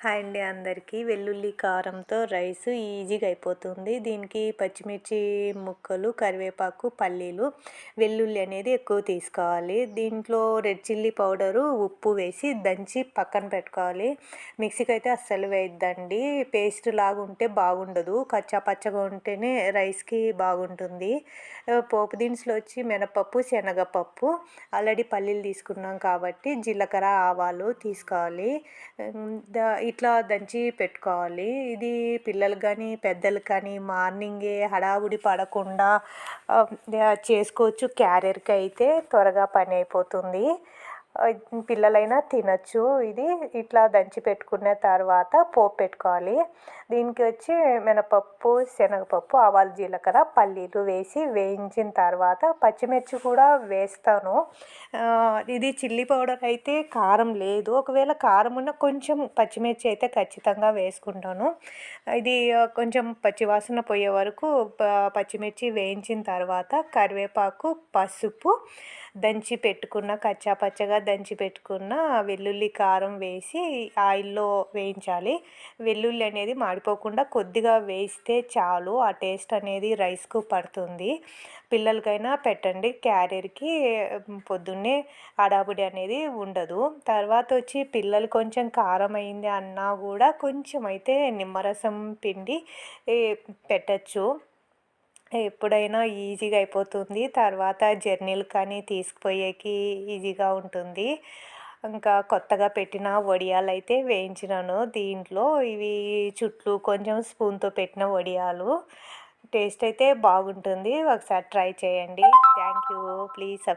Hi అండి అందరికీ. వెల్లుల్లి కారంతో రైస్ ఈజీగా అయిపోతుంది. దీనికి పచ్చిమిర్చి ముక్కలు కరివేపాకు పల్లీలు వెల్లుల్లి అనేది ఎక్కువ తీసుకోవాలి. దీంట్లో రెడ్ చిల్లీ పౌడరు ఉప్పు వేసి దంచి పక్కన పెట్టుకోవాలి. మిక్సీకి అయితే అస్సలు వేయద్దండి. పేస్ట్ లాగా ఉంటే బాగుండదు. కచ్చా పచ్చగా ఉంటేనే రైస్కి బాగుంటుంది. పోపు దినుసులు వచ్చి మినపప్పు శనగపప్పు ఆల్రెడీ పల్లీలు తీసుకున్నాం కాబట్టి జీలకర్ర ఆవాలు తీసుకోవాలి. ఇట్లా దంచి పెట్టుకోవాలి. ఇది పిల్లలకు కానీ పెద్దలకు కానీ మార్నింగే హడావుడి పడకుండా చేసుకోవచ్చు. క్యారియర్కి అయితే త్వరగా పని అయిపోతుంది. పిల్లలైనా తినచ్చు. ఇది ఇట్లా దంచి పెట్టుకున్న తర్వాత పోపు పెట్టుకోవాలి. దీనికి వచ్చి మినపప్పు శనగపప్పు ఆవాలు జీలకర్ర పల్లీలు వేసి వేయించిన తర్వాత పచ్చిమిర్చి కూడా వేస్తాను. ఇది చిల్లీ పౌడర్ అయితే కారం లేదు. ఒకవేళ కారం ఉన్న కొంచెం పచ్చిమిర్చి అయితే ఖచ్చితంగా వేసుకుంటాను. ఇది కొంచెం పచ్చివాసన పోయే వరకు పచ్చిమిర్చి వేయించిన తర్వాత కరివేపాకు పసుపు దంచి పెట్టుకున్న కచ్చాపచ్చగా దంచి పెట్టుకున్న వెల్లుల్లి కారం వేసి ఆయిల్లో వేయించాలి. వెల్లుల్లి అనేది మాడిపోకుండా కొద్దిగా వేస్తే చాలు. ఆ టేస్ట్ అనేది రైస్కు పడుతుంది. పిల్లలకైనా పెట్టండి. క్యారియర్కి పొద్దున్నే అడాబుడి అనేది ఉండదు. తర్వాత వచ్చి పిల్లలు కొంచెం కారం అయింది అన్నా కూడా కొంచెం అయితే నిమ్మరసం పిండి పెట్టచ్చు. ఎప్పుడైనా ఈజీగా అయిపోతుంది. తర్వాత జర్నీలు కానీ తీసుకుపోయేకి ఈజీగా ఉంటుంది. ఇంకా కొత్తగా పెట్టిన వడియాలు అయితే వేయించినాను. దీంట్లో ఇవి చుట్లు కొంచెం స్పూన్తో పెట్టిన వడియాలు. టేస్ట్ అయితే బాగుంటుంది. ఒకసారి ట్రై చేయండి. Thank you. Please subscribe